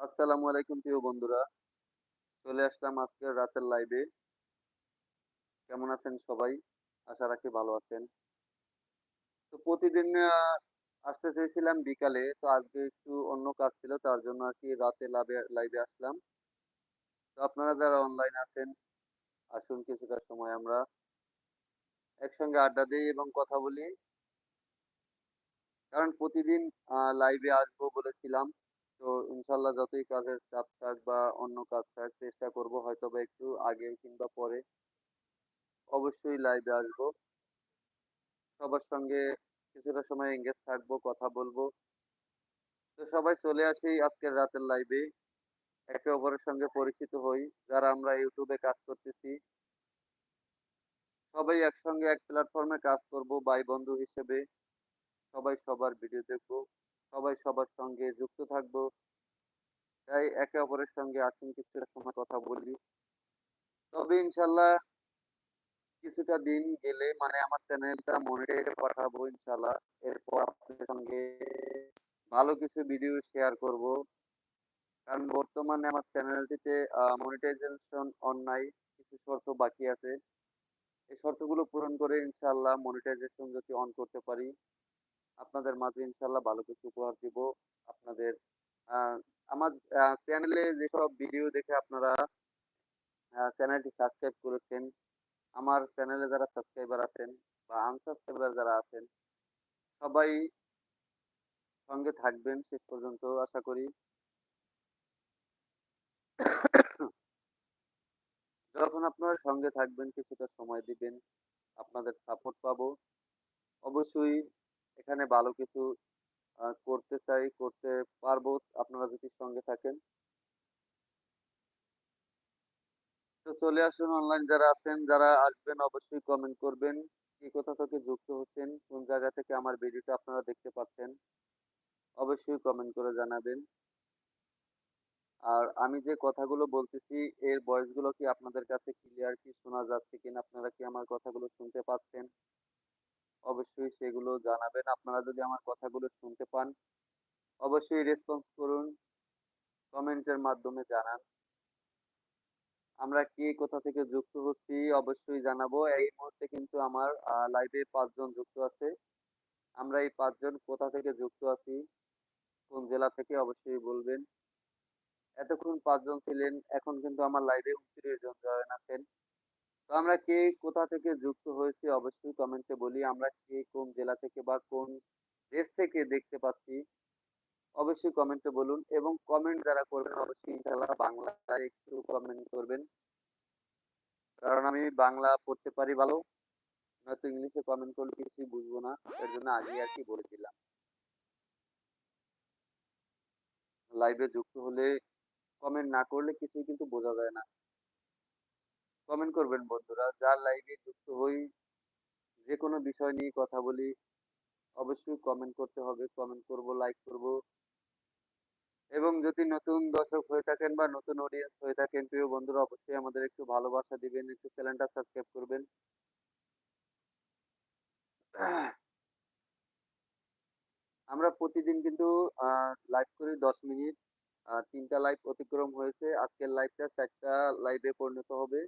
আসসালামু আলাইকুম প্রিয় বন্ধুরা। চলে আসলাম আজকের রাতের লাইভে কেমন আছেন সবাই? আশা রাখি ভালো আছেন। তো প্রতিদিন আসতে চেয়েছিলাম বিকালে, তো আজকে একটু অন্য কাজ ছিল, তার জন্য আর কি রাতে লাইভে লাইভে আসলাম। তো আপনারা যারা অনলাইন আছেন, আসুন কিছুটা সময় আমরা একসঙ্গে আড্ডা দিই এবং কথা বলি। কারণ প্রতিদিন লাইভে আসব বলেছিলাম। তো ইনশাল্লাহ যতই কাজের চাপ থাক বা অন্য কাজ থাক, চেষ্টা করব হয়তো বা একটু আগে কিংবা পরে। অবশ্যই লাইভে আসব। সবার সঙ্গে কিছুটা সময় এঙ্গেজ থাকব, কথা বলব। তো সবাই চলে আসি আজকের রাতের লাইভে একে অপরের সঙ্গে পরিচিত হই, যারা আমরা ইউটিউবে কাজ করতেছি। সবাই একসঙ্গে এক প্ল্যাটফর্মে কাজ করব, ভাই বন্ধু হিসেবে। সবাই সবার ভিডিও দেখব। সবাই সবার সঙ্গে যুক্ত থাকব। তাই একে অপরের সঙ্গে আসুন, কিছুটা সময় কথা বলি। তবে ইনশাল্লাহ কিছুটা দিন গেলে মানে আমার চ্যানেলটা মনিটাইজে পাঠাবো ইনশাল্লাহ। এরপর আপনাদের সঙ্গে ভালো কিছু ভিডিও শেয়ার করব। কারণ বর্তমানে আমার চ্যানেলটিতে মনিটাইজেশন অন নাই কিছু শর্ত বাকি আছে। এই শর্তগুলো পূরণ করে ইনশাল্লাহ মনিটাইজেশন যদি অন করতে পারি আপনাদের মাঝে ইনশাল্লাহ ভালো কিছু উপহার দিব আপনাদের। আমার চ্যানেলে যেসব ভিডিও দেখে আপনারা চ্যানেলটি সাবস্ক্রাইব করেছেন, আমার চ্যানেলে যারা সাবস্ক্রাইবার আছেন বা আনসাবস্ক্রাইবার যারা আছেন, সবাই সঙ্গে থাকবেন শেষ পর্যন্ত আশা করি। যখন আপনারা সঙ্গে থাকবেন, কিছুটা সময় দিবেন, আপনাদের সাপোর্ট পাবো। অবশ্যই এখানে ভালো কিছু করতে চাই, করতে পারব আপনারা যদি সঙ্গে থাকেন। তো চলে আসুন অনলাইন যারা আছেন, যারা আসবেন অবশ্যই কমেন্ট করবেন। কি কোথা থেকে যুক্ত হচ্ছেন, কোন জায়গা থেকে আমার ভিডিওটা আপনারা দেখতে পাচ্ছেন, অবশ্যই কমেন্ট করে জানাবেন। আর আমি যে কথাগুলো বলতেছি, এর ভয়েসগুলো কি আপনাদের কাছে ক্লিয়ার কি শোনা যাচ্ছে কিনা, আপনারা কি আমার কথাগুলো শুনতে পাচ্ছেন? অবশ্যই সেগুলো জানাবেন। আপনারা যদি আমার কথাগুলো শুনতে পান, অবশ্যই রেসপন্স করুন কমেন্টের মাধ্যমে জানান। আমরা কে, কোথা থেকে যুক্ত হচ্ছি অবশ্যই জানাব। এই মুহূর্তে কিন্তু আমার লাইভে পাঁচজন যুক্ত আছে। আমরা এই পাঁচজন কোথা থেকে যুক্ত আছি, কোন জেলা থেকে অবশ্যই বলবেন। এতক্ষণ পাঁচজন ছিলেন, এখন কিন্তু আমার লাইভে উনত্রিশ জন জয়েন আছেন। তো আমরা কে কোথা থেকে যুক্ত হয়েছি অবশ্যই কমেন্টে বলি। আমরা কে, কোন জেলা থেকে বা কোন দেশ থেকে দেখতে পাচ্ছি, অবশ্যই কমেন্টে বলুন। এবং কমেন্ট যারা করবেন, অবশ্যই ইনশাআল্লাহ বাংলায় একটু কমেন্ট করবেন। কারণ আমি বাংলা পড়তে পারি ভালো, নয়তো ইংলিশে কমেন্ট করলে কিছুই বুঝব না, এর জন্য আগে আর কি বলে দিলাম। লাইভে যুক্ত হলে কমেন্ট না করলে কিছুই কিন্তু বোঝা যায় না। কমেন্ট করবেন বন্ধুরা। যার লাইভে যুক্ত হই, যে কোনো বিষয় নিয়ে কথা বলি, অবশ্যই কমেন্ট করতে হবে। কমেন্ট করব লাইক করব। এবং যদি নতুন দর্শক হয়ে থাকেন বা নতুন অডিয়েন্স হয়ে থাকেন, প্রিয় বন্ধুরা, অবশ্যই আমাদের একটু ভালোবাসা দিবেন, একটু চ্যানেলটা সাবস্ক্রাইব করবেন। আমরা প্রতিদিন কিন্তু লাইভ করি দশ মিনিট। তিনটা লাইভ অতিক্রম হয়েছে। আজকের লাইভটা চারটা লাইভে পরিণত হবে।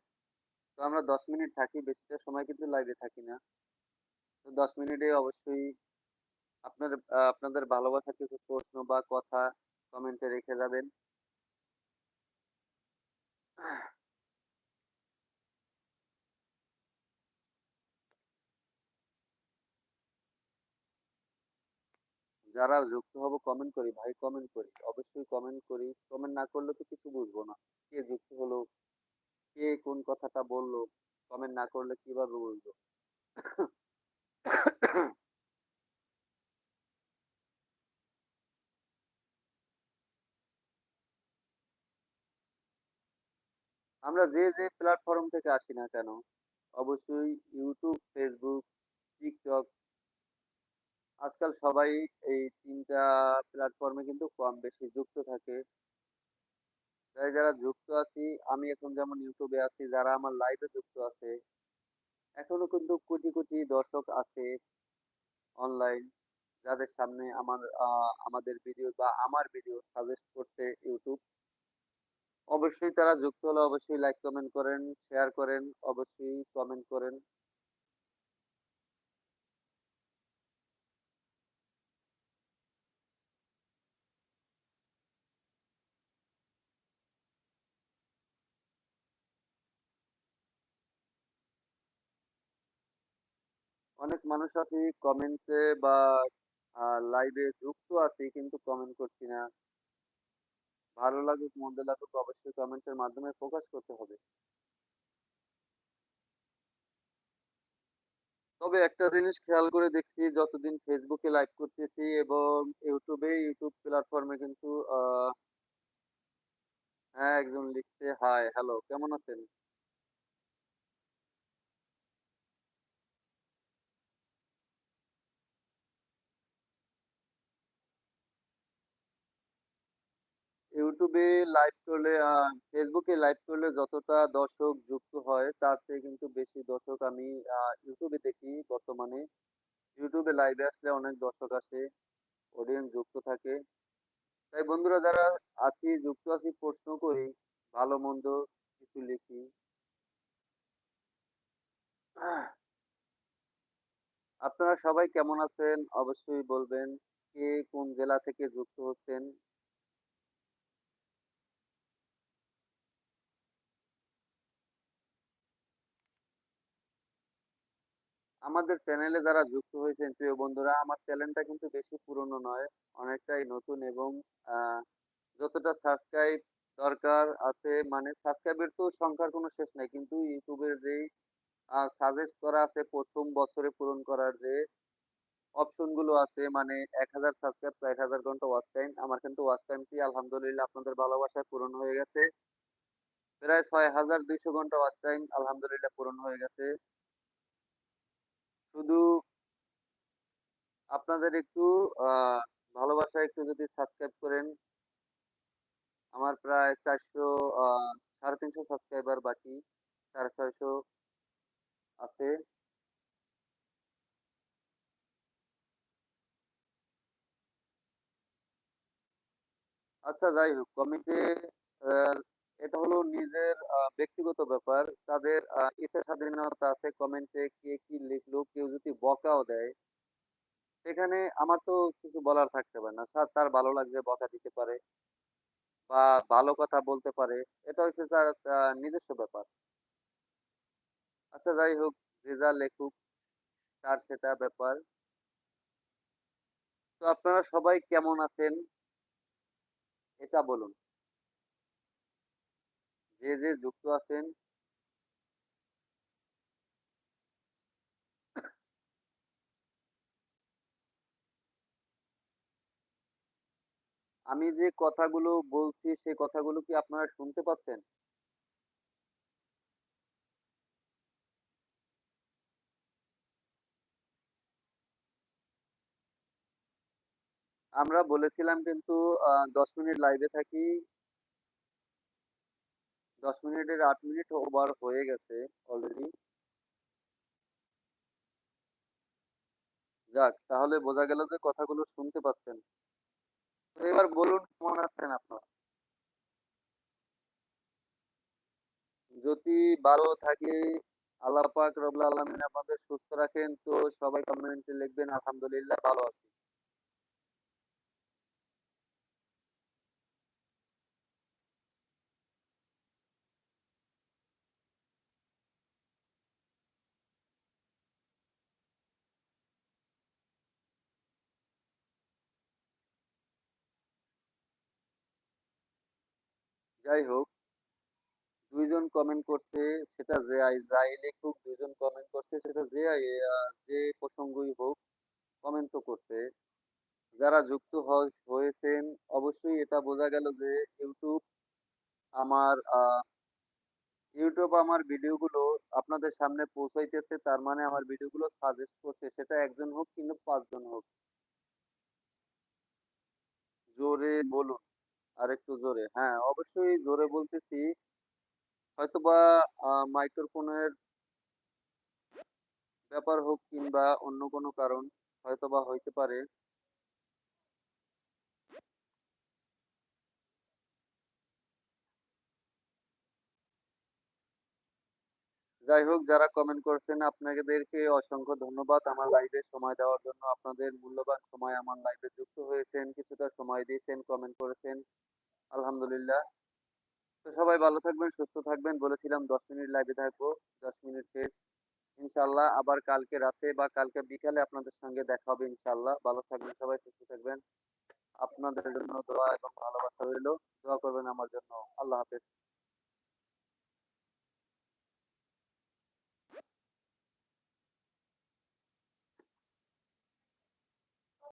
তো আমরা দশ মিনিট থাকি বেশিটা সময় কিন্তু লাইভে থাকি না। তো দশ মিনিটে অবশ্যই আপনাদের আহ, আপনাদের ভালোবাসার কিছু প্রশ্ন বা কথা কমেন্টে রেখে যাবেন। যারা যুক্ত হব কমেন্ট করি ভাই কমেন্ট করি। অবশ্যই কমেন্ট করি। কমেন্ট না করলে তো কিছু বুঝব না। কে যুক্ত হলো? কে কোন কথাটা বলল? কমেন্ট না করলে কীভাবে বুঝব আমরা যে যে প্ল্যাটফর্ম থেকে আসি না কেন, অবশ্যই ইউটিউব ফেসবুক টিকটক আজকাল সবাই এই তিনটা প্ল্যাটফর্মে কিন্তু কম বেশি যুক্ত থাকে। তাই যারা যুক্ত আছি আমি এখন যেমন ইউটিউবে আছি যারা আমার লাইভে যুক্ত আছে এখনও কিন্তু কোটি কোটি দর্শক আছে অনলাইন যাদের সামনে আমার আমাদের ভিডিও বা আমার ভিডিও সাজেস্ট করছে ইউটিউব অবশ্যই তারা যুক্ত হলে অবশ্যই লাইক, কমেন্ট করেন, শেয়ার করেন, অবশ্যই কমেন্ট করেন। অনেক মানুষ আছি কমেন্টে বা লাইভে যুক্ত আছি কিন্তু কমেন্ট করছি না। ভালো লাগুক, মন্দ লাগুক অবশ্যই কমেন্টের মাধ্যমে প্রকাশ করতে হবে। তবে একটা জিনিস খেয়াল করে দেখছি যতদিন এ লাইভ করতেছি এবং ইউটিউবে ইউটিউব প্ল্যাটফর্মে কিন্তু হ্যাঁ, একজন লিখছে, "হাই, হ্যালো, কেমন আছেন?" এ লাইভ করলে এ লাইভ করলে যতটা দর্শক যুক্ত হয়, তার চেয়ে কিন্তু বেশি দর্শক আমি এ দেখি বর্তমানে। এ লাইভে আসলে অনেক দর্শক আসে, অডিয়েন্স যুক্ত থাকে। তাই বন্ধুরা যারা আছি, যুক্ত আছি প্রশ্ন করি, ভালো-মন্দ কিছু লিখি। আপনারা সবাই কেমন আছেন? অবশ্যই বলবেন। কে কোন জেলা থেকে যুক্ত হচ্ছেন? আমাদের চ্যানেলে যারা যুক্ত হয়েছেন প্রিয় বন্ধুরা, আমার চ্যানেলটা কিন্তু বেশি পুরনো নয়। অনেকটাই নতুন এবং যতটা সাবস্ক্রাইব দরকার আছে মানে সাবস্ক্রাইবের তো সংখ্যার কোনো শেষ নাই। কিন্তু এর যেই সাজেস্ট করা আছে প্রথম বছরে পূরণ করার যে অপশনগুলো আছে মানে ১০০০ সাবস্ক্রাইব তো ১০০০ ঘণ্টা ওয়াচ টাইম। আমার কিন্তু ওয়াচ টাইমটি আলহামদুলিল্লাহ আপনাদের ভালোবাসায় পূরণ হয়ে গেছে। প্রায় ৬২০০ ঘণ্টা ওয়াচ টাইম আলহামদুলিল্লাহ পূরণ হয়ে গেছে। শুধু আপনাদের একটু, আ, ভালোবাসায় একটু যদি সাবস্ক্রাইব করেন, আমার প্রায় ৪০০ আ ৩৫০ সাবস্ক্রাইবার বাকি। ৬৫০ আছে। আচ্ছা যাই হোক কমেন্টে আ এটা হলো নিজের ব্যক্তিগত ব্যাপার। তাদের ইচ্ছা স্বাধীনতা আছে কমেন্টে কে কি লিখলো, কেউ যদি বকাও দেয় সেখানে আমার তো কিছু বলার থাকতে পারে না। তার তার ভালো লাগলে বকা দিতে পারে বা ভালো কথা বলতে পারে। এটা হচ্ছে তার নিজস্ব ব্যাপার। আচ্ছা যাই হোক, যে যা লেখুক তার সেটা ব্যাপার। তো আপনারা সবাই কেমন আছেন? এটা বলুন। যে, যে যুক্ত আছেন আমি যে কথাগুলো বলছি সে কথাগুলো কি আপনারা শুনতে পাচ্ছেন? আমরা বলেছিলাম কিন্তু ১০ মিনিট লাইভে থাকি। ১০ মিনিটের ৮ মিনিট ওভার হয়ে গেছে অলরেডি। যাক, তাহলে বোঝা গেল যে কথাগুলো শুনতে পাচ্ছেন। এবার বলুন কেমন আছেন আপনারা? যদি ভালো থাকে আল্লাহ পাক রব্বুল আলামিন আমাদের সুস্থ রাখেন তো সবাই কমেন্টে লিখবেন আলহামদুলিল্লাহ ভালো আছি। যাই হোক ২ জন কমেন্ট করছে, সেটা যে যাই লিখুক ২ জন কমেন্ট করছে, সেটা যে যে প্রসঙ্গই হোক কমেন্ট তো করছে। যারা যুক্ত হয়েছেন, অবশ্যই এটা বোঝা গেল যে YouTube আমার YouTube আমার ভিডিওগুলো আপনাদের সামনে পৌঁছাইতেছে, তার মানে আমার ভিডিওগুলো সাজেস্ট করছে, সেটা একজন হোক কিংবা পাঁচজন হোক। জোরে বলুন। আরেকটু জোরে। হ্যাঁ, অবশ্যই জোরে বলতেছি। হয়তোবা মাইক্রোফোনের ব্যাপার হোক কিংবা অন্য কোনো কারণ হয়তোবা হইতে পারে। যাই হোক যারা কমেন্ট করছেন আপনাদেরকে অসংখ্য ধন্যবাদ আমার লাইভে সময় দেওয়ার জন্য। আপনাদের মূল্যবান সময় আমার লাইভে যুক্ত হয়েছেন, কিছুটা সময় দিয়েছেন, কমেন্ট করেছেন। আলহামদুলিল্লাহ। তো সবাই ভালো থাকবেন, সুস্থ থাকবেন। বলেছিলাম ১০ মিনিট লাইভে থাকব। ১০ মিনিট শেষ। ইনশাল্লাহ আবার কালকে রাতে বা কালকে বিকালে আপনাদের সঙ্গে দেখা হবে ইনশাল্লাহ ভালো থাকবেন সবাই, সুস্থ থাকবেন। আপনাদের জন্য দোয়া এবং ভালোবাসা রইল। দোয়া করবেন আমার জন্য। আল্লাহ হাফেজ।